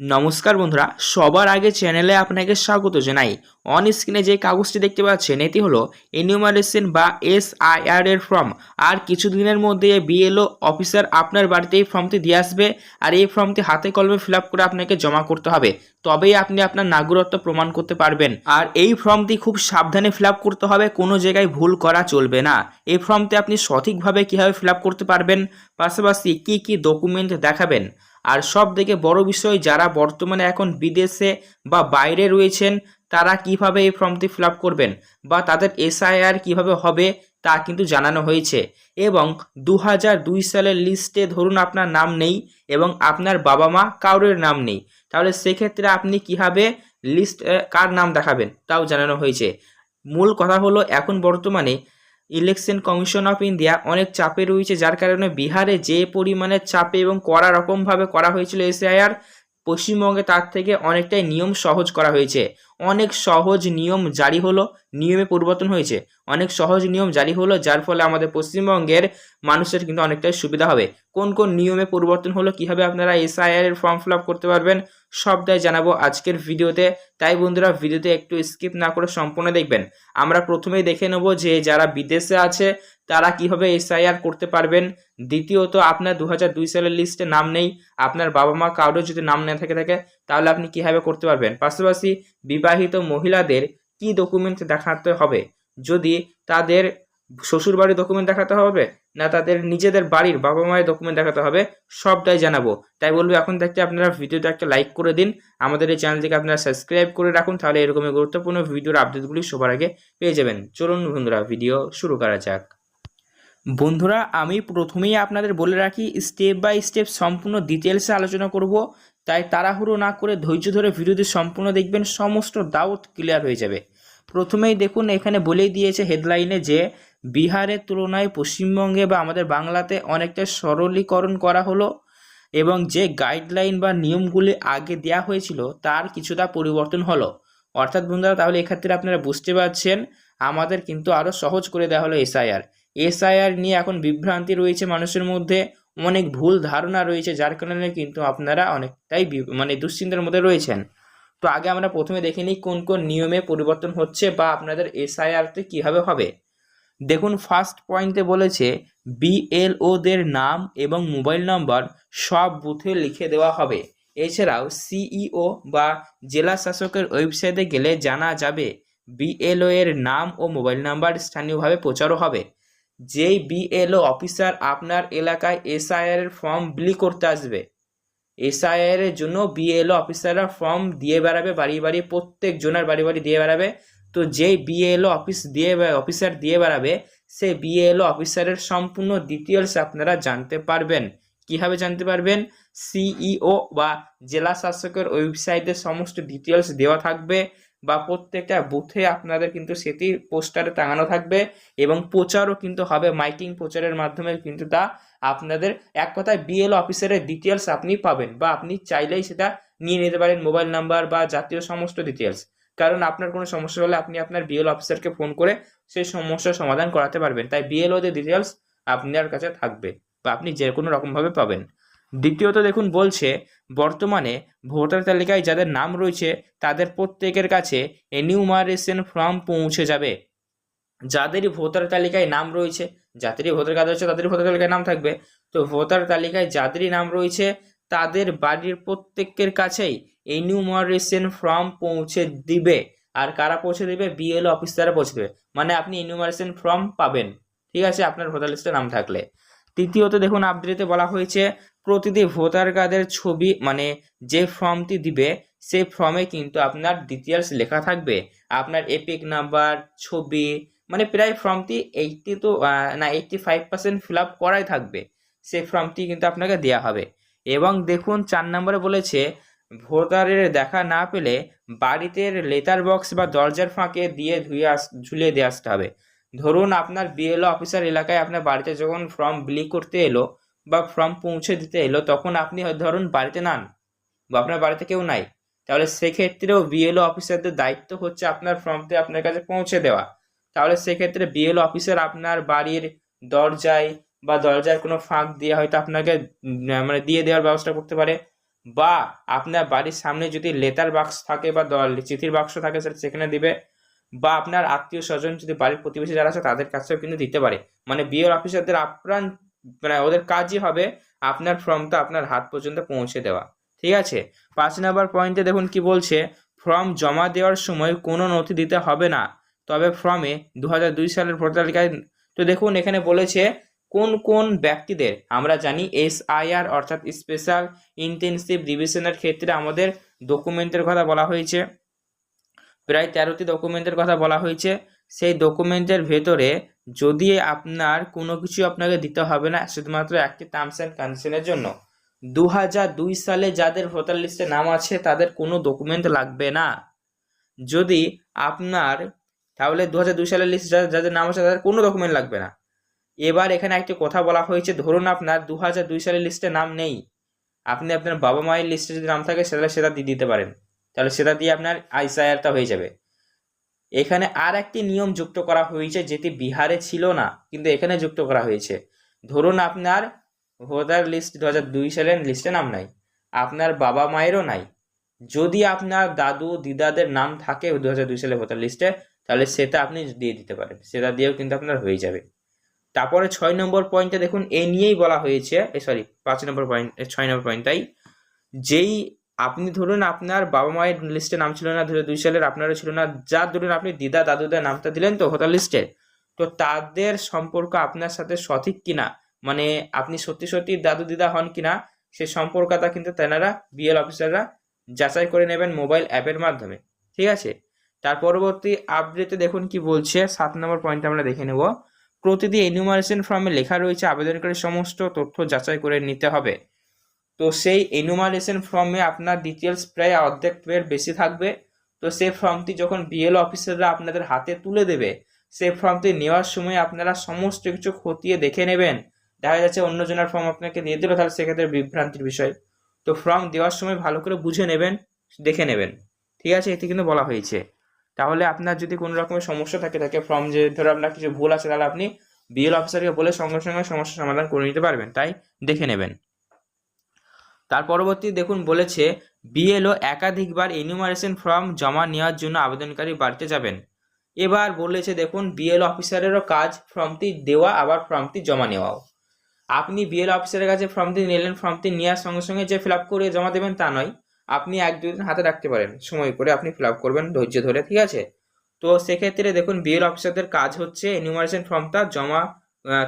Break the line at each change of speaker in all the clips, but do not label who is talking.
নমস্কার বন্ধুরা, সবার আগে চ্যানেলে আপনাকে স্বাগত জানাই। অন স্ক্রিনে যে কাগজটি দেখতে পাচ্ছেন, এটি হলো এনিউমারেশন বা এস আই আর এর ফর্ম আর কিছুদিনের মধ্যে বিএলও অফিসার আপনার বাড়িতে এই ফর্মটি দিয়ে আসবে আর এই ফর্মটি হাতে কলমে ফিল করে আপনাকে জমা করতে হবে। তবেই আপনি আপনার নাগরিকত্ব প্রমাণ করতে পারবেন। আর এই ফর্মটি খুব সাবধানে ফিল করতে হবে, কোনো জায়গায় ভুল করা চলবে না। এই ফর্মটি আপনি সঠিকভাবে কীভাবে ফিল করতে পারবেন? পাশাপাশি কী কী ডকুমেন্ট দেখাবেন? আর সব থেকে বড় বিষয়, যারা বর্তমানে এখন বিদেশে বা বাইরে রয়েছেন, তারা কীভাবে এই ফর্মটি ফিল করবেন বা তাদের এসআইআর কীভাবে হবে তা কিন্তু জানানো হয়েছে। এবং দু সালের লিস্টে ধরুন আপনার নাম নেই এবং আপনার বাবা মা কারোর নাম নেই, তাহলে সেক্ষেত্রে আপনি কীভাবে লিস্ট কার নাম দেখাবেন, তাও জানানো হয়েছে। মূল কথা হলো, এখন বর্তমানে ইলেকশন কমিশন অফ ইন্ডিয়া অনেক চাপে রয়েছে, যার কারণে বিহারে যে পরিমাণে চাপে এবং কড়া রকমভাবে করা হয়েছিল এসআইআর পশ্চিমবঙ্গে তার থেকে অনেকটাই নিয়ম সহজ করা হয়েছে। অনেক সহজ নিয়ম জারি হলো, নিয়মে পরিবর্তন হয়েছে। অনেক সহজ নিয়ম জারি হলো, যার ফলে আমাদের পশ্চিমবঙ্গের মানুষের কিন্তু অনেকটাই সুবিধা হবে। কোন কোন নিয়মে পরিবর্তন হলো কীভাবে আপনারা এসআইআর এর ফর্ম ফিল করতে পারবেন, সবটাই জানাব আজকের ভিডিওতে। তাই বন্ধুরা, ভিডিওতে একটু স্কিপ না করে সম্পূর্ণ দেখবেন। আমরা প্রথমেই দেখে নেব যে যারা বিদেশে আছে, তারা কীভাবে এসআইআর করতে পারবেন। দ্বিতীয়ত, আপনার দু সালের লিস্টে নাম নেই। আপনার বাবা মা কারোর যদি নাম না থাকে থাকে তাহলে আপনি কীভাবে করতে পারবেন? পাশাপাশি বিবাহিত মহিলাদের কি ডকুমেন্ট দেখাতে হবে? যদি তাদের শ্বশুর বাড়ির ডকুমেন্ট দেখাতে হবে, না তাদের নিজেদের বাড়ির বাবা মায়ের ডকুমেন্ট দেখাতে হবে, সবটাই জানাব। তাই বলব, এখন দেখতে আপনারা ভিডিওটা একটা লাইক করে দিন। আমাদের এই চ্যানেলটিকে আপনারা সাবস্ক্রাইব করে রাখুন, তাহলে এরকমই গুরুত্বপূর্ণ ভিডিওর আপডেটগুলি সবার আগে পেয়ে যাবেন। চলুন বন্ধুরা ভিডিও শুরু করা যাক। বন্ধুরা, আমি প্রথমেই আপনাদের বলে রাখি স্টেপ বাই স্টেপ সম্পূর্ণ ডিটেলসে আলোচনা করব। তাই তাড়াহুড়ো না করে ধৈর্য ধরে ভিডিওটি সম্পূর্ণ দেখবেন সমস্ত ডাউট ক্লিয়ার হয়ে যাবে। প্রথমেই দেখুন এখানে বলেই দিয়েছে হেডলাইনে যে, বিহারের তুলনায় পশ্চিমবঙ্গে বা আমাদের বাংলাতে অনেকটা সরলীকরণ করা হলো এবং যে গাইডলাইন বা নিয়মগুলি আগে দেওয়া হয়েছিল তার কিছুটা পরিবর্তন হলো। অর্থাৎ বন্ধুরা, তাহলে এক্ষেত্রে আপনারা বুঝতে পারছেন, আমাদের কিন্তু আরও সহজ করে দেওয়া হলো এসআইআর এসআইআর নিয়ে এখন বিভ্রান্তি রয়েছে মানুষের মধ্যে। অনেক ভুল ধারণা রয়েছে, যার কারণে কিন্তু আপনারা অনেকটাই মানে দুশ্চিন্তার মধ্যে রয়েছেন। তো আগে আমরা প্রথমে দেখে নিই কোন কোন নিয়মে পরিবর্তন হচ্ছে বা আপনাদের এসআইআরতে কীভাবে হবে। দেখুন ফার্স্ট পয়েন্টে বলেছে, বিএলওদের নাম এবং মোবাইল নম্বর সব বুথে লিখে দেওয়া হবে। এছাড়াও সিইও বা জেলা শাসকের ওয়েবসাইটে গেলে জানা যাবে বিএলও এর নাম ও মোবাইল নাম্বার স্থানীয়ভাবে প্রচারও হবে। যেই বিএলও অফিসার আপনার এলাকায় এসআইআর এর ফর্ম বিলি করতে আসবে। এসআইআর এর জন্য বিএলও অফিসাররা ফর্ম দিয়ে বেড়াবে বাড়ি বাড়ি প্রত্যেক জনের বাড়ি বাড়ি দিয়ে বেড়াবে। তো যেই বিএলও অফিস দিয়ে অফিসার দিয়ে বেড়াবে, সেই বিএলও অফিসারের সম্পূর্ণ ডিটেলস আপনারা জানতে পারবেন। কীভাবে জানতে পারবেন? সিইও বা জেলা শাসকের ওয়েবসাইটে সমস্ত ডিটেলস দেওয়া থাকবে। বা প্রত্যেকটা বুথে আপনাদের কিন্তু সেটি পোস্টারে টাঙানো থাকবে এবং প্রচারও কিন্তু হবে। মাইকিং প্রচারের মাধ্যমে কিন্তু তা আপনাদের এক কথায় বিএল অফিসারের ডিটেলস আপনি পাবেন বা আপনি চাইলেই সেটা নিয়ে নিতে পারেন মোবাইল নাম্বার বা জাতীয় সমস্ত ডিটেলস কারণ আপনার কোনো সমস্যা হলে আপনি আপনার বিএল অফিসারকে ফোন করে সেই সমস্যার সমাধান করাতে পারবেন। তাই বিএলওদের ডিটেলস আপনার কাছে থাকবে বা আপনি যে কোনো রকমভাবে পাবেন। দ্বিতীয়ত দেখুন বলছে, বর্তমানে ভোটার তালিকায় যাদের নাম রয়েছে, তাদের প্রত্যেকের কাছে এনিউমারেশন ফর্ম পৌঁছে যাবে। যাদেরই ভোটার তালিকায় নাম রয়েছে, যাদেরই ভোটার কার্ড রয়েছে, তাদেরই ভোটার তালিকায় নাম থাকবে। তো ভোটার তালিকায় যাদেরই নাম রয়েছে, তাদের বাড়ির প্রত্যেকের কাছেই এনিউমারেশন ফর্ম পৌঁছে দিবে। আর কারা পৌঁছে দেবে? বিএলও অফিসাররা পৌঁছে দেবে। মানে আপনি এনিউমারেশন ফর্ম পাবেন। ঠিক আছে? আপনার ভোটার লিস্টে নাম থাকলে। তৃতীয়ত দেখুন আপডেটে বলা হয়েছে, প্রতিটি ভোটার কার্ডের ছবি মানে যে ফর্মটি দিবে, সেই ফর্মে কিন্তু আপনার ডিটেলস লেখা থাকবে। আপনার এপিক নাম্বার ছবি মানে প্রায় ফর্মটি এইটটি তো না eighty five percent fill up করাই থাকবে। সেই ফর্মটি কিন্তু আপনাকে দেওয়া হবে। এবং দেখুন, চার নম্বরে বলেছে ভোটারের দেখা না পেলে বাড়িতে লেটার বক্স বা দরজার ফাঁকে দিয়ে ধুয়ে আস, ঝুলিয়ে দিয়ে আসতে হবে। ধরুন আপনার বিএলও অফিসার এলাকায় আপনার বাড়িতে যখন ফর্ম বিলি করতে এলো বা ফর্ম পৌঁছে দিতে এলো, তখন আপনি ধরুন বাড়িতে নান বা আপনার বাড়িতে কেউ নাই। তাহলে সেক্ষেত্রেও বিএলও অফিসারদের দায়িত্ব হচ্ছে আপনার ফর্মটি আপনার কাছে পৌঁছে দেওয়া। তাহলে সেক্ষেত্রে বিএলও অফিসার আপনার বাড়ির দরজায় বা দরজার কোনো ফাঁক দিয়ে হয়তো আপনাকে মানে দিয়ে দেওয়ার ব্যবস্থা করতে পারে। বা আপনার বাড়ির সামনে যদি লেটার বাক্স থাকে বা চিঠির বাক্স থাকে, সেটা সেখানে দিবে। বা আপনার আত্মীয় স্বজন যদি বাড়ির প্রতিবেশী যারা আছে তাদের কাছেও কিন্তু দিতে পারে। মানে বিএল অফিসারদের আপ্রাণ মানে ওদের কাজই হবে আপনার ফর্মটা আপনার হাত পর্যন্ত পৌঁছে দেওয়া। ঠিক আছে? পাঁচ নাম্বার পয়েন্টে দেখুন কি বলছে, ফর্ম জমা দেওয়ার সময় কোনো নথি দিতে হবে না। তবে ফর্মে দু দুই সালের ভোটার তালিকায় তো দেখুন এখানে বলেছে, কোন কোন ব্যক্তিদের? আমরা জানি এস এসআইআর অর্থাৎ স্পেশাল ইন্টেনসিভ রিভিশনের ক্ষেত্রে আমাদের ডকুমেন্টের কথা বলা হয়েছে। প্রায় তেরোটি ডকুমেন্টের কথা বলা হয়েছে। সেই ডকুমেন্টের ভেতরে যদি আপনার কোনো কিছু আপনাকে দিতে হবে না, শুধুমাত্র একটি টার্মস অ্যান্ড কন্ডিশনের জন্য। দু দুই সালে যাদের ভোটার লিস্টে নাম আছে, তাদের কোনো ডকুমেন্ট লাগবে না। যদি আপনার, তাহলে দু হাজার দুই সালের লিস্ট যাদের নাম আছে, তাদের কোনো ডকুমেন্ট লাগবে না। এবার এখানে একটি কথা বলা হয়েছে, ধরুন আপনার দু হাজার দুই সালের লিস্টে নাম নেই। আপনি আপনার বাবা মায়ের লিস্টে যদি নাম থাকে, সেটা সেটা দিয়ে দিতে পারেন। তাহলে সেটা দিয়ে আপনার আইসায়ারটা হয়ে যাবে। এখানে আর একটি নিয়ম যুক্ত করা হয়েছে যেটি বিহারে ছিল না, কিন্তু এখানে যুক্ত করা হয়েছে। ধরুন আপনার ভোটার লিস্ট দু হাজার দুই সালের লিস্টে নাম নাই, আপনার বাবা মায়েরও নাই। যদি আপনার দাদু, দিদাদের নাম থাকে দু হাজার দুই সালে ভোটার লিস্টে, তাহলে সেটা আপনি দিয়ে দিতে পারেন। সেটা দিয়েও কিন্তু আপনার হয়ে যাবে। তারপরে ছয় নম্বর পয়েন্টে দেখুন, এ নিয়েই বলা হয়েছে সরি পাঁচ নম্বর পয়েন্ট ছয় নম্বর পয়েন্টটাই যেই আপনি ধরুন আপনার বাবা মায়ের লিস্টে নাম ছিল না দুই সালের আপনারও ছিল না যার ধরুন আপনি দিদা দাদুদের নামটা দিলেন তো ভোটার লিস্টে তো তাদের সম্পর্ক আপনার সাথে সঠিক কিনা? মানে আপনি সত্যি সত্যি দাদু দিদা হন কিনা? সে সম্পর্কটা কিন্তু তেনারা বিএল অফিসাররা যাচাই করে নেবেন মোবাইল অ্যাপের মাধ্যমে, ঠিক আছে? তার পরবর্তী আপডেটে দেখুন কি বলছে, সাত নম্বর পয়েন্ট আমরা দেখে নেব। প্রতিটি এনুমারেশন ফর্মে লেখা রয়েছে, আবেদনকারীর সমস্ত তথ্য যাচাই করে নিতে হবে। তো সেই এনুমারেশন ফর্মে আপনার ডিটেলস প্রায় অর্ধেকের বেশি থাকবে। তো সেই ফর্মটি যখন বিএল অফিসাররা আপনাদের হাতে তুলে দেবে, সেই ফর্মটি নেওয়ার সময় আপনারা সমস্ত কিছু খতিয়ে দেখে নেবেন। দেখা যাচ্ছে অন্যজনের ফর্ম আপনাকে দিয়ে দিল, তাহলে সেক্ষেত্রে বিভ্রান্তির বিষয়। তো ফর্ম দেওয়ার সময় ভালো করে বুঝে নেবেন, দেখে নেবেন। ঠিক আছে? এতে কিন্তু বলা হয়েছে। তাহলে আপনার যদি কোনো রকমের সমস্যা থাকে থাকে ফর্ম যে ধরো আপনার কিছু ভুল আছে, তাহলে আপনি বিএল অফিসারকে বলে সঙ্গে সঙ্গে সমস্যার সমাধান করে নিতে পারবেন। তাই দেখে নেবেন। তার পরবর্তী দেখুন বলেছে বিএলও একাধিকবার এনিউমারেশন ফর্ম জমা নেওয়ার জন্য আবেদনকারী বাড়িতে যাবেন। এবার বলেছে দেখুন বিএল অফিসারেরও কাজ ফর্মটি দেওয়া, আবার ফর্মটি জমা নেওয়াও। আপনি বিএল অফিসারের কাছে ফর্মটি নিলেন ফর্মটি নেওয়ার সঙ্গে সঙ্গে যে ফিল করে জমা দেবেন তা নয়, আপনি এক দুই দিন হাতে রাখতে পারেন। সময় করে আপনি ফিল করবেন, ধৈর্য ধরে, ঠিক আছে? তো সেক্ষেত্রে দেখুন বিএল অফিসারদের কাজ হচ্ছে এনিউমারেশন ফর্মটা জমা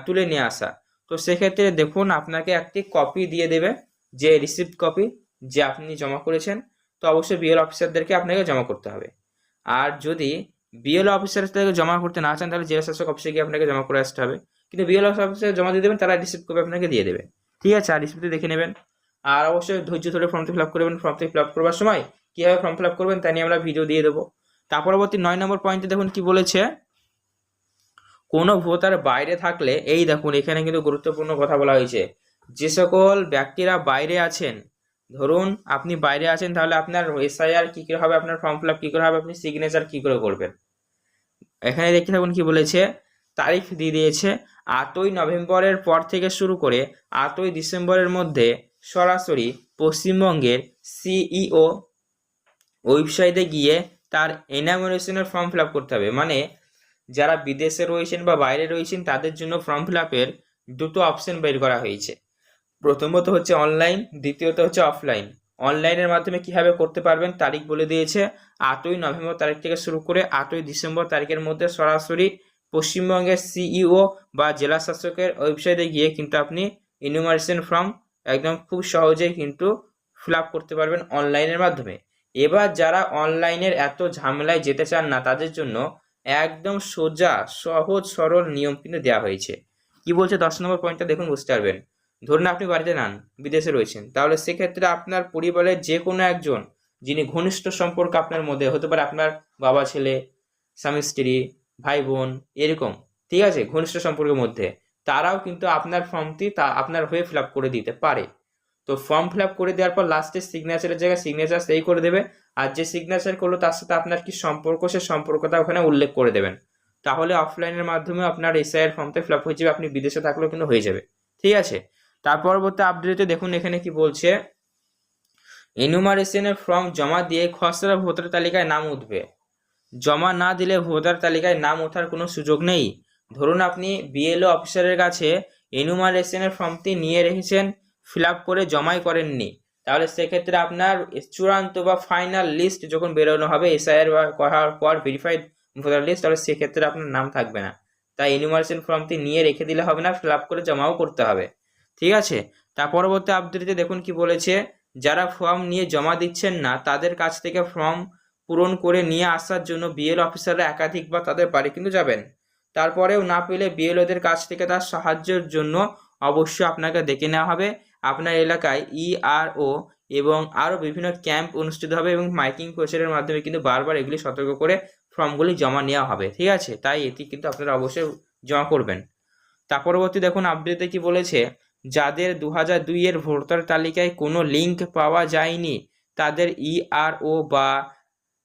তুলে নিয়ে আসা। তো সেক্ষেত্রে দেখুন, আপনাকে একটি কপি দিয়ে দেবে। যে রিসিপ্ট কপি যে আপনি জমা করেছেন, তো অবশ্যই বিএল অফিসারদেরকে আপনাকে জমা করতে হবে। আর যদি বিএল অফিসারদেরকে জমা করতে না চান, তাহলে জেলা শাসক অফিসে গিয়ে আপনাকে জমা করে আসতে হবে। কিন্তু বিএল অফিসে জমা দিয়ে দেবেন তারা রিসিপ্ট কপি আপনাকে দিয়ে দেবে। ঠিক আছে, আর রিসিপ্টটি দেখে নেবেন। আর অবশ্যই ধৈর্য ধরে ফর্মটি ফিল আপ করবেন ফর্মটি ফিল আপ করবার সময় কীভাবে ফর্ম ফিল আপ করবেন, তা নিয়ে আমরা ভিডিও দিয়ে দেবো। তার পরবর্তী নয় নম্বর পয়েন্টে দেখুন কি বলেছে। কোনো ভোটার বাইরে থাকলে, এই দেখুন, এখানে কিন্তু গুরুত্বপূর্ণ কথা বলা হয়েছে। যে সকল ব্যক্তিরা বাইরে আছেন, ধরুন আপনি বাইরে আছেন তাহলে আপনার এসআইআর কী করে হবে, আপনার ফর্ম ফিল আপ কী করে হবে, আপনি সিগনেচার কী করে করবেন? এখানে দেখতে থাকুন কি বলেছে, তারিখ দিয়ে দিয়েছে, আটই নভেম্বরের পর থেকে শুরু করে আটই ডিসেম্বরের মধ্যে সরাসরি পশ্চিমবঙ্গের সিইও ওয়েবসাইটে গিয়ে তার এনামোরেশনের ফর্ম ফিল করতে হবে। মানে যারা বিদেশে রয়েছেন বা বাইরে রয়েছেন তাদের জন্য ফর্ম ফিল আপের দুটো অপশন বের করা হয়েছে। প্রথমত হচ্ছে অনলাইন দ্বিতীয়ত হচ্ছে অফলাইন অনলাইনের মাধ্যমে কীভাবে করতে পারবেন তারিখ বলে দিয়েছে। আটই নভেম্বর তারিখ থেকে শুরু করে আটই ডিসেম্বর তারিখের মধ্যে সরাসরি পশ্চিমবঙ্গের সিইও বা জেলা শাসকের ওয়েবসাইটে গিয়ে কিন্তু আপনি ইনুমারেশন ফর্ম একদম খুব সহজেই কিন্তু ফিল করতে পারবেন অনলাইনের মাধ্যমে। এবার যারা অনলাইনের এত ঝামেলায় যেতে চান না তাদের জন্য একদম সোজা, সহজ, সরল নিয়ম কিন্তু দেওয়া হয়েছে। কি বলছে দশ নম্বর পয়েন্টটা দেখুন, বুঝতে পারবেন। ধরুন আপনি বাড়িতে নান বিদেশে রয়েছেন, তাহলে সেক্ষেত্রে আপনার পরিবারের যে কোনো একজন, যিনি ঘনিষ্ঠ সম্পর্ক আপনার মধ্যে, হতে পারে আপনার বাবা ছেলে, স্বামী স্ত্রী, ভাই বোন, এরকম, ঠিক আছে, ঘনিষ্ঠ সম্পর্কের মধ্যে, তারাও কিন্তু আপনার ফর্মটি তা, আপনার হয়ে ফিল করে দিতে পারে। তো ফর্ম ফিল করে দেওয়ার পর লাস্টে সিগনেচারের জায়গায় সিগনেচার সেই করে দেবে, আর যে সিগনেচার করল তার সাথে আপনার কি সম্পর্ক, সে সম্পর্কটা ওখানে উল্লেখ করে দেবেন। তাহলে অফলাইনের মাধ্যমে আপনার এসআইয়ের ফর্মটা ফিল হয়ে যাবে, আপনি বিদেশে থাকলেও কিন্তু হয়ে যাবে, ঠিক আছে? তার পরবর্তী আপডেটে দেখুন এখানে কি বলছে। এনুমারেশনের ফর্ম জমা দিয়ে খসড়া ভোটার তালিকায় নাম উঠবে। জমা না দিলে ভোটার তালিকায় নাম ওঠার কোনো সুযোগ নেই। ধরুন আপনি বিএলও অফিসারের কাছে এনুমারেশনের ফর্মটি নিয়ে রেখেছেন ফিল করে জমাই করেননি। তাহলে সেক্ষেত্রে আপনার চূড়ান্ত বা ফাইনাল লিস্ট যখন বেরোনো হবে এসআইআর বা করার পর ভেরিফাইড ভোটার লিস্ট তাহলে সেক্ষেত্রে আপনার নাম থাকবে না। তাই এনুমারেশন ফর্মটি নিয়ে রেখে দিলে হবে না ফিল করে জমাও করতে হবে। ঠিক আছে? তার পরবর্তী আপডেটে দেখুন কি বলেছে। যারা ফর্ম নিয়ে জমা দিচ্ছেন না, তাদের কাছ থেকে ফর্ম পূরণ করে নিয়ে আসার জন্য বিএল অফিসাররা একাধিক বা তাদের বাড়ি কিন্তু যাবেন। তারপরেও না পেলে বিএলওদের কাছ থেকে তার সাহায্যের জন্য অবশ্যই আপনাকে ডেকে নেওয়া হবে। আপনার এলাকায় ইআরও এবং আরও বিভিন্ন ক্যাম্প অনুষ্ঠিত হবে এবং মাইকিং প্রচারের মাধ্যমে কিন্তু বারবার এগুলি সতর্ক করে ফর্মগুলি জমা নেওয়া হবে। ঠিক আছে? তাই এটি কিন্তু আপনারা অবশ্যই জমা করবেন। তার পরবর্তী দেখুন আপডেটে কি বলেছে। যাদের দু হাজার দুইয়ের ভোটার তালিকায় কোনো লিঙ্ক পাওয়া যায়নি, তাদের ইআরও বা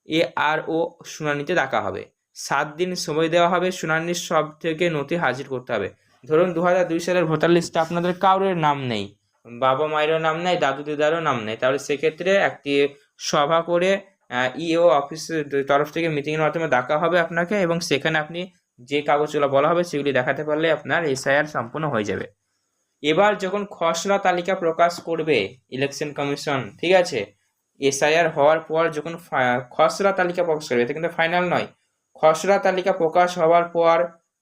এআরও শুনানিতে ডাকা হবে। সাত দিন সময় দেওয়া হবে, শুনানির সব থেকে নথি হাজির করতে হবে। ধরুন দু হাজার দুই সালের ভোটার লিস্টে আপনাদের কারোর নাম নেই, বাবা মায়েরও নাম নেই, দাদু দিদারও নাম নেই। তাহলে সেক্ষেত্রে একটি সভা করে ইও অফিসের তরফ থেকে মিটিংয়ের মাধ্যমে ডাকা হবে আপনাকে এবং সেখানে আপনি যে কাগজগুলো বলা হবে সেগুলি দেখাতে পারলে আপনার এসআইআর সম্পূর্ণ হয়ে যাবে। এবার যখন খসড়া তালিকা প্রকাশ করবে ইলেকশন কমিশন ঠিক আছে? এসআইআর হওয়ার পর যখন খসড়া তালিকা প্রকাশ করবে, এটা কিন্তু ফাইনাল নয়। খসড়া তালিকা প্রকাশ হওয়ার পর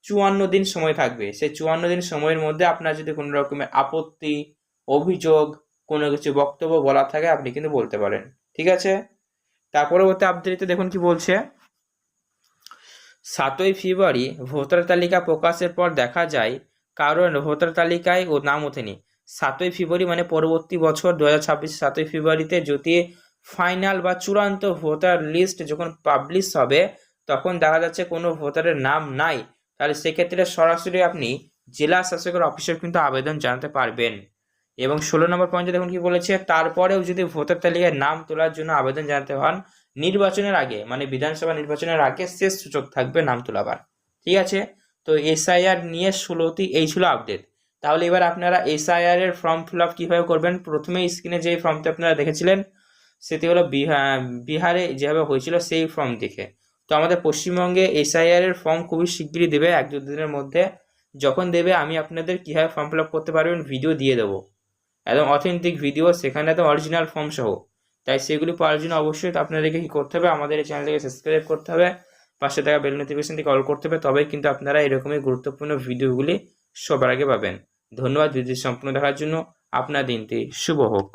চুয়ান্ন দিন সময় থাকবে। সেই চুয়ান্ন দিন সময়ের মধ্যে আপনার যদি কোনো রকমের আপত্তি, অভিযোগ, কোনো কিছু বক্তব্য বলা থাকে, আপনি কিন্তু বলতে পারেন। ঠিক আছে? তার পরবর্তী আপডেটে দেখুন কি বলছে। সাতই ফেব্রুয়ারি ভোটার তালিকা প্রকাশের পর দেখা যায় কারণ ভোটার তালিকায় ও নাম ওঠেনি। সাতই ফেব্রুয়ারি মানে পরবর্তী বছর দু হাজার সাতই ফেব্রুয়ারিতে যদি ফাইনাল বা চূড়ান্ত ভোটার লিস্ট যখন পাবলিশ হবে, তখন দেখা যাচ্ছে কোনো ভোটারের নাম নাই। তাহলে সেক্ষেত্রে সরাসরি আপনি জেলা শাসকের অফিসে কিন্তু আবেদন জানাতে পারবেন। এবং ষোলো নম্বর পয়েন্টে দেখুন কি বলেছে, তারপরেও যদি ভোটার তালিকায় নাম তোলার জন্য আবেদন জানাতে হন, নির্বাচনের আগে মানে বিধানসভা নির্বাচনের আগে শেষ সুযোগ থাকবে নাম তোলাবার। ঠিক আছে? তো এসআইআর নিয়ে ষোলোটি এই ছিল আপডেট তাহলে এবার আপনারা এসআইআর এর ফর্ম ফিল আপ কীভাবে করবেন? প্রথমে স্ক্রিনে যে ফর্মটি আপনারা দেখেছিলেন, সেটি হলো বিহার যেভাবে হয়েছিল সেই ফর্ম দেখে। তো আমাদের পশ্চিমবঙ্গে এসআইআর এর ফর্ম খুবই শীঘ্রই দেবে, এক দু দিনের মধ্যে। যখন দেবে, আমি আপনাদের কীভাবে ফর্ম ফিল আপ করতে পারবেন ভিডিও দিয়ে দেবো। একদম অথেন্টিক ভিডিও সেখানে একদম অরিজিনাল ফর্ম সহ। তাই সেগুলি পাওয়ার জন্য অবশ্যই আপনাদেরকে কী করতে হবে? আমাদের এই চ্যানেলটিকে সাবস্ক্রাইব করতে হবে। পাশে থাকা বেল নোটিফিকেশনটি কল করতে হবে, তবেই কিন্তু আপনারা এরকমই গুরুত্বপূর্ণ ভিডিওগুলি সবার আগে পাবেন। ধন্যবাদ ভিডিও সম্পূর্ণ দেখার জন্য। আপনার দিনটি শুভ হোক।